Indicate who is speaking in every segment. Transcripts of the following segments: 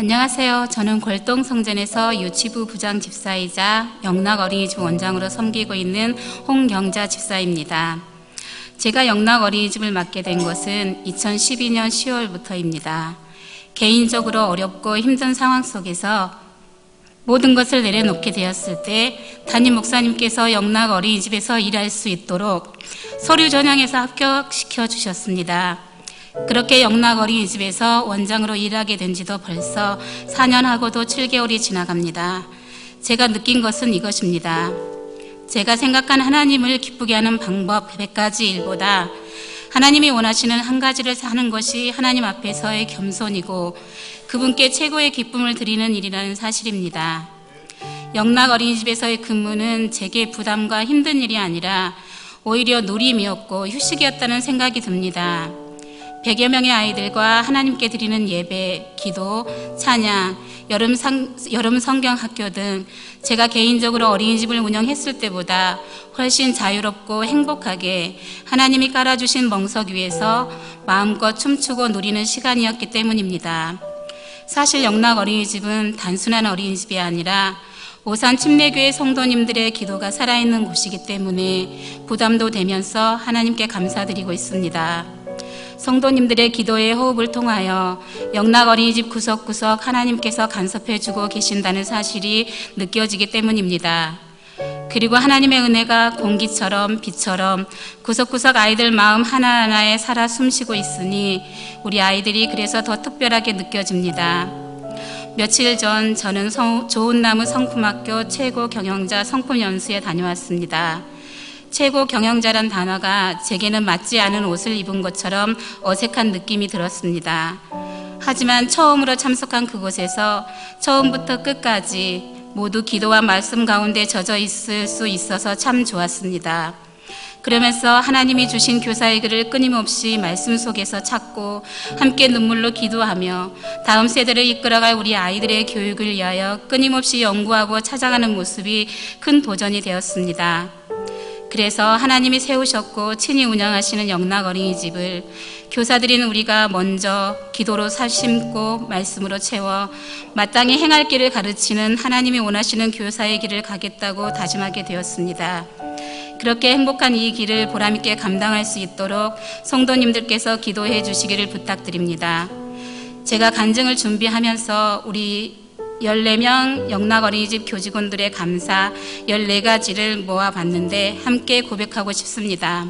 Speaker 1: 안녕하세요. 저는 골동 성전에서 유치부 부장 집사이자 영락 어린이집 원장으로 섬기고 있는 홍경자 집사입니다. 제가 영락 어린이집을 맡게 된 것은 2012년 10월부터입니다. 개인적으로 어렵고 힘든 상황 속에서 모든 것을 내려놓게 되었을 때 담임 목사님께서 영락 어린이집에서 일할 수 있도록 서류 전형에서 합격시켜 주셨습니다. 그렇게 영락 어린이 집에서 원장으로 일하게 된 지도 벌써 4년하고도 7개월이 지나갑니다. 제가 느낀 것은 이것입니다. 제가 생각한 하나님을 기쁘게 하는 방법 100가지 일보다 하나님이 원하시는 한 가지를 하는 것이 하나님 앞에서의 겸손이고 그분께 최고의 기쁨을 드리는 일이라는 사실입니다. 영락 어린이집에서의 근무는 제게 부담과 힘든 일이 아니라 오히려 누림이었고 휴식이었다는 생각이 듭니다. 100여 명의 아이들과 하나님께 드리는 예배, 기도, 찬양, 여름, 상, 여름 성경 학교 등 제가 개인적으로 어린이집을 운영했을 때보다 훨씬 자유롭고 행복하게 하나님이 깔아주신 멍석 위에서 마음껏 춤추고 누리는 시간이었기 때문입니다. 사실 영락 어린이집은 단순한 어린이집이 아니라 오산 침례교회 성도님들의 기도가 살아있는 곳이기 때문에 부담도 되면서 하나님께 감사드리고 있습니다. 성도님들의 기도의 호흡을 통하여 영락 어린이집 구석구석 하나님께서 간섭해 주고 계신다는 사실이 느껴지기 때문입니다. 그리고 하나님의 은혜가 공기처럼 빛처럼 구석구석 아이들 마음 하나하나에 살아 숨쉬고 있으니 우리 아이들이 그래서 더 특별하게 느껴집니다. 며칠 전 저는 성, 좋은 나무 성품학교 최고 경영자 성품 연수에 다녀왔습니다. 최고 경영자란 단어가 제게는 맞지 않은 옷을 입은 것처럼 어색한 느낌이 들었습니다. 하지만 처음으로 참석한 그곳에서 처음부터 끝까지 모두 기도와 말씀 가운데 젖어 있을 수 있어서 참 좋았습니다. 그러면서 하나님이 주신 교사의 글을 끊임없이 말씀 속에서 찾고 함께 눈물로 기도하며 다음 세대를 이끌어갈 우리 아이들의 교육을 위하여 끊임없이 연구하고 찾아가는 모습이 큰 도전이 되었습니다. 그래서 하나님이 세우셨고 친히 운영하시는 영락 어린이집을 교사들인 우리가 먼저 기도로 사심고 말씀으로 채워 마땅히 행할 길을 가르치는 하나님이 원하시는 교사의 길을 가겠다고 다짐하게 되었습니다. 그렇게 행복한 이 길을 보람있게 감당할 수 있도록 성도님들께서 기도해 주시기를 부탁드립니다. 제가 간증을 준비하면서 우리 14명 영락 어린이집 교직원들의 감사 14가지를 모아봤는데 함께 고백하고 싶습니다.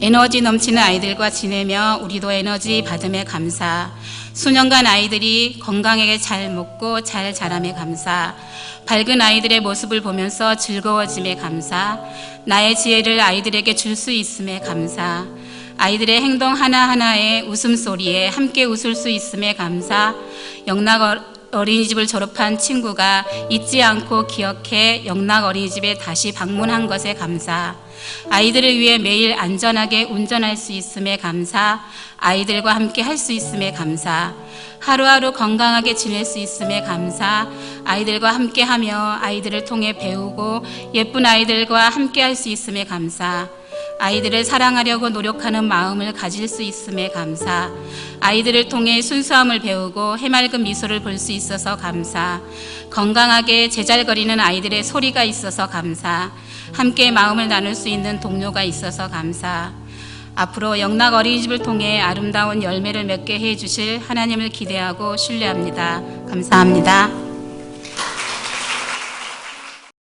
Speaker 1: 에너지 넘치는 아이들과 지내며 우리도 에너지 받음에 감사. 수년간 아이들이 건강하게 잘 먹고 잘 자람에 감사. 밝은 아이들의 모습을 보면서 즐거워짐에 감사. 나의 지혜를 아이들에게 줄 수 있음에 감사. 아이들의 행동 하나하나에 웃음소리에 함께 웃을 수 있음에 감사. 영락 어린이집을 졸업한 친구가 잊지 않고 기억해 영락 어린이집에 다시 방문한 것에 감사. 아이들을 위해 매일 안전하게 운전할 수 있음에 감사. 아이들과 함께 할 수 있음에 감사. 하루하루 건강하게 지낼 수 있음에 감사. 아이들과 함께 하며 아이들을 통해 배우고 예쁜 아이들과 함께 할 수 있음에 감사. 아이들을 사랑하려고 노력하는 마음을 가질 수 있음에 감사. 아이들을 통해 순수함을 배우고 해맑은 미소를 볼 수 있어서 감사. 건강하게 제잘거리는 아이들의 소리가 있어서 감사. 함께 마음을 나눌 수 있는 동료가 있어서 감사. 앞으로 영락 어린이집을 통해 아름다운 열매를 맺게 해 주실 하나님을 기대하고 신뢰합니다. 감사합니다.